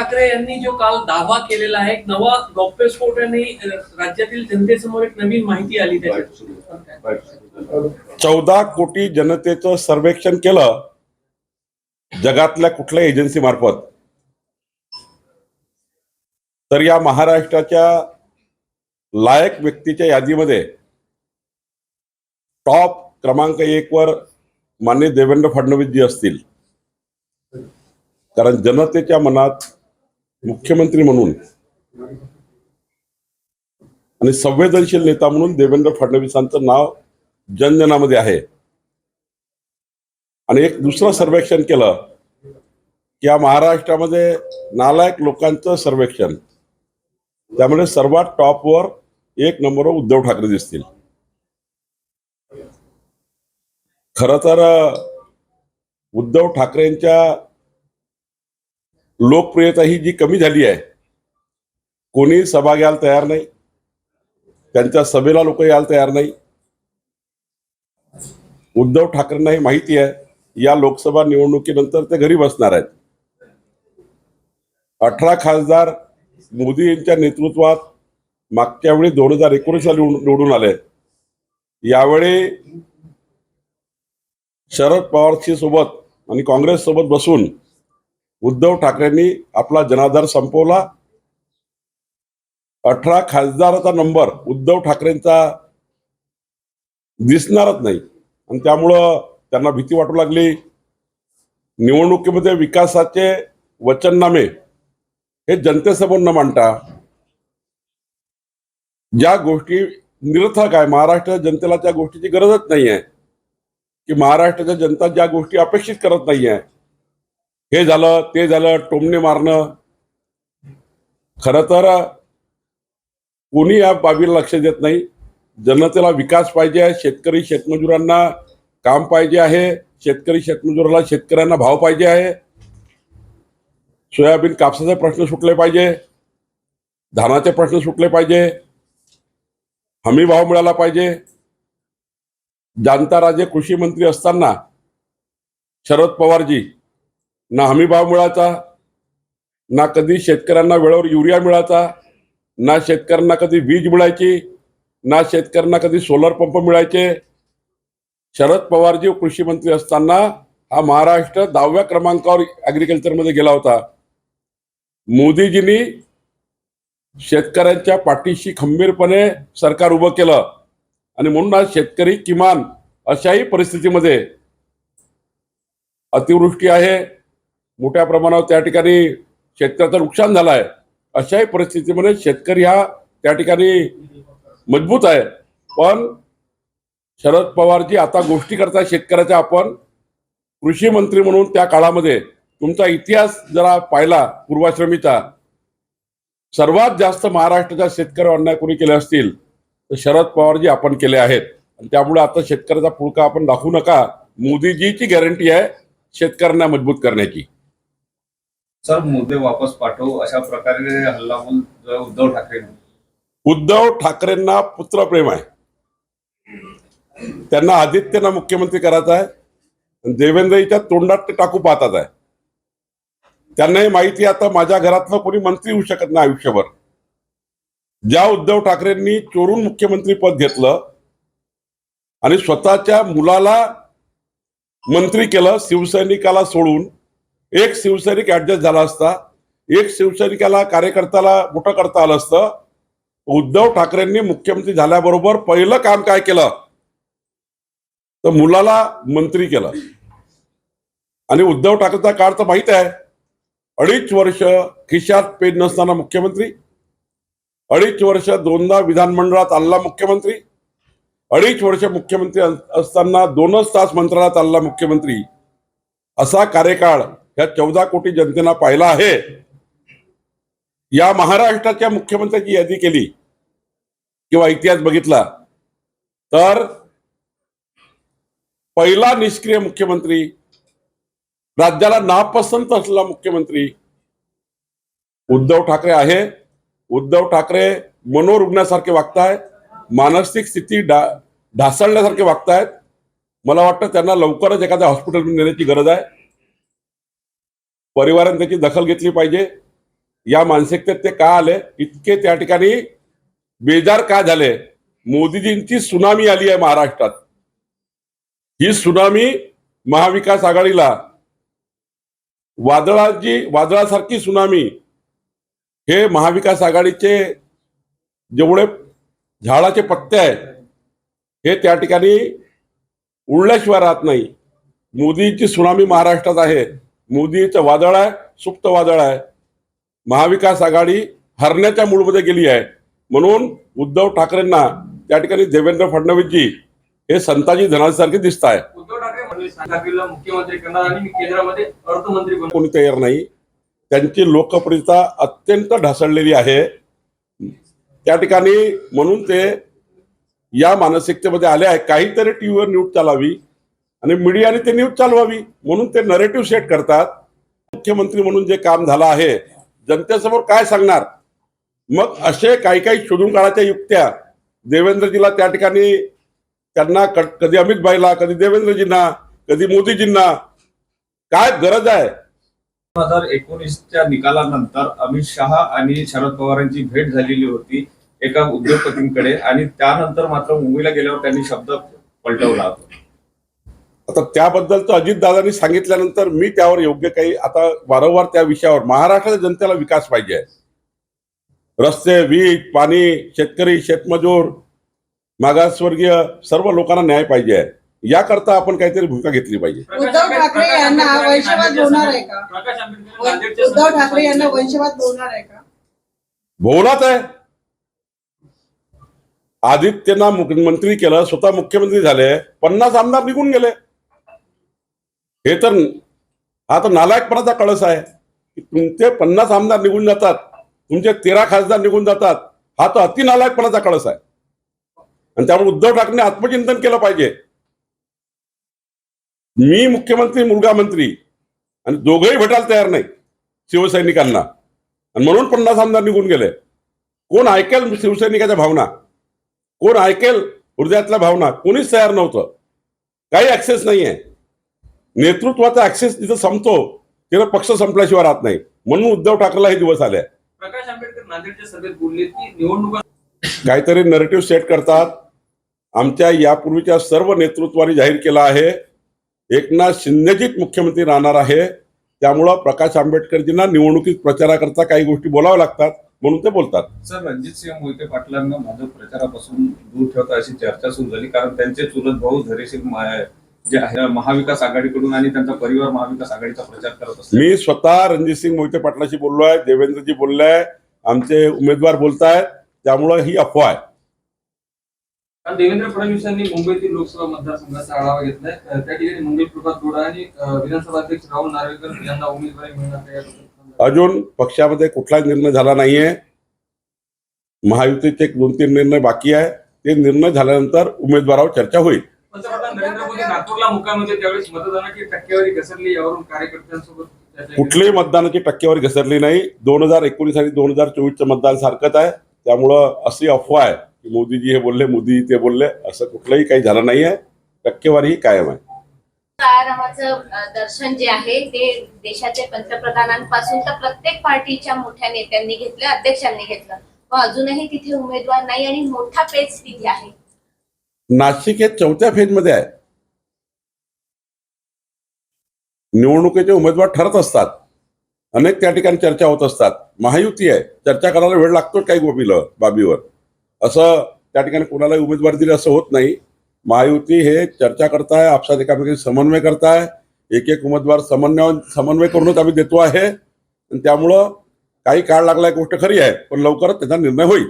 ठाकरे यांनी जो काल दावा केलेला आहे एक नवा गौप्यस्फोट आणि राज्यातील जनतेसमोर एक नवीन माहिती आली चौदा कोटी जनतेचं सर्वेक्षण केलं जगातल्या कुठल्या एजन्सी मार्फत? तर या महाराष्ट्राच्या लायक व्यक्तीच्या यादीमध्ये टॉप क्रमांक एक वर मान्य देवेंद्र फडणवीस जी असतील. कारण जनतेच्या मनात मुख्यमंत्री म्हणून आणि संवेदनशील नेता म्हणून देवेंद्र फडणवीसांचं नाव जनजनामध्ये आहे. आणि एक दुसरं सर्वेक्षण केलं की या महाराष्ट्रामध्ये नालायक लोकांचं सर्वेक्षण. त्यामुळे सर्वात टॉपवर एक नंबरवर उद्धव ठाकरे दिसतील. खर तर उद्धव ठाकरेंच्या लोकप्रियता ही जी कमी झाली आहे कोणी सभा घ्यायला तयार नाही त्यांच्या सभेला लोक यायला तयार नाही. उद्धव ठाकरेंना ही माहिती आहे या लोकसभा निवडणुकीनंतर ते घरी बसणार आहेत. अठरा खासदार मोदी यांच्या नेतृत्वात मागच्या वेळी दोन हजार एकोणीसला निवडून निवडून आले. यावेळी शरद पवारशी सोबत आणि काँग्रेस सोबत बसून उद्धव ठाकरेंनी आपला जनाधार संपवला. अठरा खासदाराचा नंबर उद्धव ठाकरेंचा दिसणारच नाही. आणि त्यामुळं त्यांना भीती वाटू लागली. निवडणुकीमध्ये विकासाचे वचननामे हे जनतेसमोर न मांडता ज्या गोष्टी निरर्थक आहे महाराष्ट्राच्या जनतेला त्या गोष्टीची गरजच नाही आहे की महाराष्ट्राच्या जनता ज्या गोष्टी अपेक्षित करत नाही आहे हे झालं ते झालं टोमणे मारणं. खरं तर कोणी या बाबीला लक्ष देत नाही. जनतेला विकास पाहिजे आहे शेतकरी शेतमजुरांना काम पाहिजे आहे शेतकरी शेतमजुराला शेतकऱ्यांना भाव पाहिजे आहे. सोयाबीन कापसाचे प्रश्न सुटले पाहिजे धानाचे प्रश्न सुटले पाहिजे हमी भाव मिळाला पाहिजे. जानता राजे कृषी मंत्री असताना शरद पवारजी ना हमी भाव मिळायचा ना कधी शेतकऱ्यांना वेळेवर युरिया मिळायचा ना शेतकऱ्यांना कधी वीज मिळायची ना शेतकऱ्यांना कधी सोलर पंप मिळायचे. शरद पवारजी कृषी मंत्री असताना हा महाराष्ट्र दहाव्या क्रमांकावर ॲग्रिकल्चरमध्ये गेला होता. मोदीजींनी शेतकऱ्यांच्या पाठीशी खंबीरपणे सरकार उभं केलं. आणि म्हणून आज शेतकरी किमान अशाही परिस्थितीमध्ये अतिवृष्टी आहे. मोठ्या प्रमाणावर त्या ठिकाणी शेतकऱ्याचं नुकसान झालं आहे अशाही परिस्थितीमध्ये शेतकरी हा त्या ठिकाणी मजबूत आहे. पण शरद पवारजी आता गोष्टी करता शेतकऱ्याच्या आपण. कृषी मंत्री म्हणून त्या काळामध्ये तुमचा इतिहास जरा पाहिला पूर्वाश्रमीचा. सर्वात जास्त महाराष्ट्राच्या शेतकऱ्यावर अन्याय कोणी केले असतील तर शरद पवारजी आपण केले आहेत. आणि त्यामुळे आता शेतकऱ्याचा पुळका आपण दाखवू नका. मोदीजीची गॅरंटी आहे शेतकऱ्यांना मजबूत करण्याची. सर मुद्दे वापस पाठवू अशा प्रकारे हल्लाबोल उद्धव ठाकरे उद्धव ठाकरेंना पुत्रप्रेम आहे. त्यांना आदित्यना मुख्यमंत्री करायचं आहे. देवेंद्रजीच्या तोंडात ते टाकू पाहतात आहे. त्यांनाही माहिती आहे, आता माझ्या घरातलं कोणी मंत्री होऊ शकत नाही आयुष्यभर. ज्या उद्धव ठाकरेंनी चोरून मुख्यमंत्री पद घेतलं आणि स्वतःच्या मुलाला मंत्री केलं शिवसैनिकाला सोडून एक शिवसैनिक ऍडजस्ट झाला असता एक शिवसैनिकाला कार्यकर्त्याला मोठं करता आलं असतं. उद्धव ठाकरेंनी मुख्यमंत्री झाल्याबरोबर पहिलं काम काय केलं? तर मुलाला मंत्री केलं. आणि उद्धव ठाकरेचा काळ तर माहीत आहे. अडीच वर्ष खिशात पेज नसताना मुख्यमंत्री. अडीच वर्ष दोनदा विधानमंडळात आणला मुख्यमंत्री. अडीच वर्ष मुख्यमंत्री असताना दोनच तास मंत्रालयात आणला मुख्यमंत्री. असा कार्यकाळ ह्या चौदा कोटी जनतेनं पाहिला आहे. या महाराष्ट्राच्या मुख्यमंत्र्याची यादी केली किंवा इतिहास बघितला तर पहिला निष्क्रिय मुख्यमंत्री राज्याला नापसंत असलेला मुख्यमंत्री उद्धव ठाकरे आहे. उद्धव ठाकरे मनोरुग्णासारखे वागताय मानसिक स्थिती डा ढासळण्यासारखे वागतायत. मला वाटतं त्यांना लवकरच एखाद्या हॉस्पिटलमध्ये नेण्याची गरज आहे. परिवाराने त्याची दखल घेतली पाहिजे. या मानसिकतेत ते का आले? इतके त्या ठिकाणी बेजार का झाले? मोदीजींची सुनामी आली आहे महाराष्ट्रात. ही सुनामी महाविकास आघाडीला वादळाची वादळासारखी सुनामी हे महाविकास आघाडीचे जेवढे झाडाचे पत्ते आहेत हे त्या ठिकाणी उडल्याशिवाय राहत नाही. मोदींची सुनामी महाराष्ट्रात आहे. मोदीचं वादळ आहे सुप्त वादळ आहे. महाविकास आघाडी हरण्याच्या मूडमध्ये गेली आहे. म्हणून उद्धव ठाकरेंना त्या ठिकाणी देवेंद्र फडणवीसजी हे संताजी धनासारखे दिसत आहे. कोणी तयार नाही. त्यांची लोकप्रियता अत्यंत ढासळलेली आहे. त्या ठिकाणी म्हणून ते या मानसिकतेमध्ये आले आहे. काहीतरी टीव्हीवर न्यूज चालावी. आणि मीडियाने ते न्यूज चालवावी म्हणून ते नरेटिव्ह सेट करतात. मुख्यमंत्री म्हणून जे काम झालं आहे जनतेसमोर काय सांगणार? मग असे काही काही शोधून काळाच्या युक्त्या देवेंद्रजीला त्या ठिकाणी त्यांना कधी अमितभाईला कधी देवेंद्रजींना कधी मोदीजींना काय गरज आहे? दोन हजार एकोणीसच्या निकालानंतर अमित शहा आणि शरद पवारांची भेट झालेली होती एका उद्योगपतींकडे आणि त्यानंतर मात्र मुंबईला गेल्यावर त्यांनी शब्द पलटवला होता. आता त्याबद्दल तर अजितदादांनी सांगितल्यानंतर मी त्यावर योग्य काही आता वारंवार त्या विषयावर महाराष्ट्राच्या जनतेला विकास पाहिजे आहे. रस्ते वीज पाणी शेतकरी शेतमजूर मागासवर्गीय सर्व लोकांना न्याय पाहिजे आहे. याकरता आपण काहीतरी भूमिका घेतली पाहिजे. उद्धव ठाकरे यांना वंशवाद होणार आहे का? उद्धव ठाकरे यांना वंशवाद होणार आहे का? बहुलाच आहे. आदित्यना मुख्यमंत्री केलं स्वतः मुख्यमंत्री झाले पन्नास आमदार निघून गेले. हे तर हा तर नालायकपणाचा कळस आहे. की तुमचे पन्नास आमदार निघून जातात. तुमचे तेरा खासदार निघून जातात. हा तर अति नालायकपणाचा कळस आहे. आणि त्यामुळे उद्धव ठाकरे आत्मचिंतन केलं पाहिजे. मी मुख्यमंत्री मुलगा मंत्री आणि दोघंही भेटायला तयार नाही शिवसैनिकांना. आणि म्हणून पन्नास आमदार निघून गेले. कोण ऐकेल शिवसैनिकाच्या भावना? कोण ऐकेल हृदयातल्या भावना? कोणीच तयार नव्हतं. काही ऍक्सेस नाही आहे नेतृत्वाचा ऍक्सेस जिथं संपतो. तिथं पक्ष संपल्याशिवाय राहत नाही. म्हणून उद्धव ठाकरेला हे दिवस आले. प्रकाश आंबेडकर नांदेडच्या सभेत बोलले की निवडणुका काहीतरी नरेटिव्ह सेट करतात. आमच्या यापूर्वीच्या सर्व नेतृत्वाने जाहीर केलं आहे. एकनाथ शिंदेजीच मुख्यमंत्री राहणार आहे. त्यामुळं प्रकाश आंबेडकरजींना निवडणुकीत प्रचाराकरता काही गोष्टी बोलाव्या लागतात म्हणून ते बोलतात. सर रणजित सिंह मोहिते पाटलांना भाजप प्रचारापासून दूर ठेवता अशी चर्चा सुरू झाली. कारण त्यांचे चुलत भाऊ धैर्यशील मा- जे महाविकास आघाडीकडून आणि त्यांचा परिवार महाविकास आघाडीचा प्रचार करत असतो मी स्वतः रणजितसिंग मोहिते पाटलाशी बोललो आहे देवेंद्रजी बोलले आहे आमचे उमेदवार बोलतायत त्यामुळं ही अफवा आहे. काल देवेंद्र फडणवीस यांनी मुंबईतील लोकसभा मतदारसंघाचा आढावा घेतलाय. त्या ठिकाणी मंगल प्रभात गोडा आणि विधानसभा अध्यक्ष राहुल नार्वेकर यांना उमेदवारी मिळणार अजून पक्षामध्ये कुठलाच निर्णय झाला नाहीये. महायुतीचे एक दोन तीन निर्णय बाकी आहे. ते निर्णय झाल्यानंतर उमेदवारावर चर्चा होईल. पंतप्रधान नरेंद्र होते त्यावेळेस मतदानाची टक्केवारी घसरली यावरून कार्यकर्त्यांसोबत. कुठलीही मतदानाची टक्केवारी घसरली नाही. दोन हजार एकोणीस आणि दोन हजार चोवीसचं मतदान सारखंच आहे. त्यामुळं अशी अफवा आहे की मोदीजी हे बोलले मोदी ते बोलले असं कुठलंही काही झालं नाहीये टक्केवारी ही कायम आहे. आरामाचं अ, दर्शन जे आहे ते देशाचे पंतप्रधानांपासून तर प्रत्येक पार्टीच्या मोठ्या नेत्यांनी घेतलं अध्यक्षांनी घेतलं. पण अजूनही तिथे उमेदवार नाही आणि मोठा पेच तिथे आहे. नाशिक हे चौथ्या फेजमध्ये आहे. निवडणुकीचे उमेदवार ठरत असतात. अनेक त्या ठिकाणी चर्चा होत असतात. महायुती आहे. चर्चा करायला वेळ लागतोच काही गोबीला बाबीवर. असं त्या ठिकाणी कोणालाही उमेदवार दिले असं होत नाही. महायुती हे चर्चा करताय आपसात एकामेकी समन्वय करताय. एक एक उमेदवार समन्वय समन्वय करूनच आम्ही देतो आहे. आणि त्यामुळं काही काळ लागला एक गोष्ट खरी आहे. पण लवकरच त्याचा निर्णय होईल.